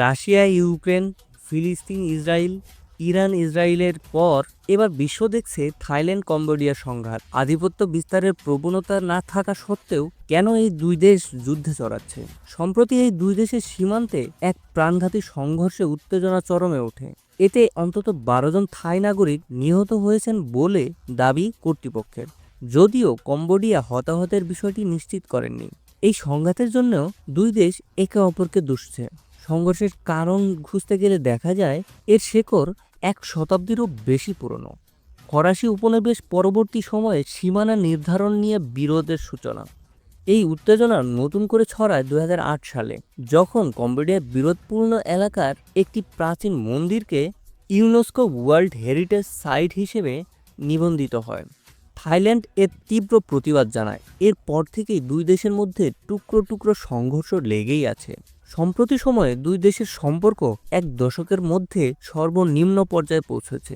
Russia, Ukraine, ফিলিস্তিন Israel Iran ইসরায়েলের পর এবার বিশ্ব দেখছে থাইল্যান্ড, কম্বোডিয়ার সংঘাত। আধিপত্য বিস্তারের প্রবণতা না থাকা সত্ত্বেও কেন এই দুই দেশ যুদ্ধে চড়াচ্ছে? সম্প্রতি এই দুই দেশের সীমান্তে এক প্রাণঘাতী সংঘর্ষে উত্তেজনা চরমে ওঠে। এতে অন্তত বারো জন থাই নাগরিক নিহত হয়েছেন বলে দাবি কর্তৃপক্ষের। যদিও কম্বোডিয়া হতাহতের বিষয়টি নিশ্চিত করেননি। এই সংঘাতের জন্য দুই দেশ একে অপরকে দুষছে। সংঘর্ষের কারণ খুঁজতে গেলে দেখা যায়, এর শেকড় এক শতাব্দীরও বেশি পুরনো। ফরাসি উপনিবেশ পরবর্তী সময়ে সীমানা নির্ধারণ নিয়ে বিরোধের সূচনা। এই উত্তেজনা নতুন করে ছড়ায় দু হাজার আট সালে, যখন কম্বোডিয়ার বিরোধপূর্ণ এলাকার একটি প্রাচীন মন্দিরকে ইউনেস্কো ওয়ার্ল্ড হেরিটেজ সাইট হিসেবে নিবন্ধিত হয়। থাইল্যান্ড এর তীব্র প্রতিবাদ জানায়। এরপর থেকেই দুই দেশের মধ্যে টুকরো টুকরো সংঘর্ষ লেগেই আছে। সম্প্রতি সময়ে দুই দেশের সম্পর্ক এক দশকের মধ্যে সর্বনিম্ন পর্যায়ে পৌঁছেছে।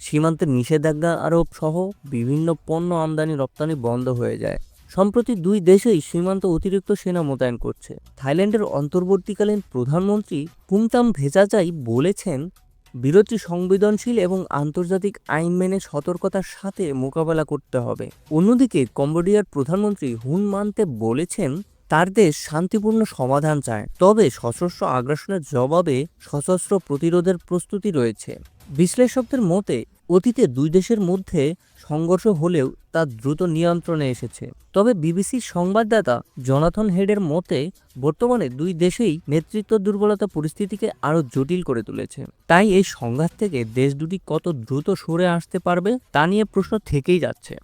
সীমান্তের নিষেধাজ্ঞা আরোপ সহ বিভিন্ন পণ্য আমদানি রপ্তানি বন্ধ হয়ে যায়। সম্প্রতি দুই দেশেই সীমান্ত অতিরিক্ত সেনা মোতায়েন করছে। থাইল্যান্ডের অন্তর্বর্তীকালীন প্রধানমন্ত্রী পুমতাম ভেজাচাই বলেছেন বিরোধটি সংবেদনশীল এবং আন্তর্জাতিক আইন মেনে সতর্কতার সাথে মোকাবেলা করতে হবে। অন্যদিকে কম্বোডিয়ার প্রধানমন্ত্রী হুন মানতে বলেছেন তার দেশ শান্তিপূর্ণ সমাধান চায়। তবে সশস্ত্র আগ্রাসনের জবাবে সশস্ত্র প্রতিরোধের প্রস্তুতি রয়েছে। বিশ্লেষকদের মতে, অতীতে দুই দেশের মধ্যে সংঘর্ষ হলেও তা দ্রুত নিয়ন্ত্রণে এসেছে। তবে বিবিসির সংবাদদাতা জনাথন হেডের মতে, বর্তমানে দুই দেশেই নেতৃত্ব দুর্বলতা পরিস্থিতিকে আরও জটিল করে তুলেছে। তাই এই সংঘাত থেকে দেশ দুটি কত দ্রুত সরে আসতে পারবে, তা নিয়ে প্রশ্ন থেকেই যাচ্ছে।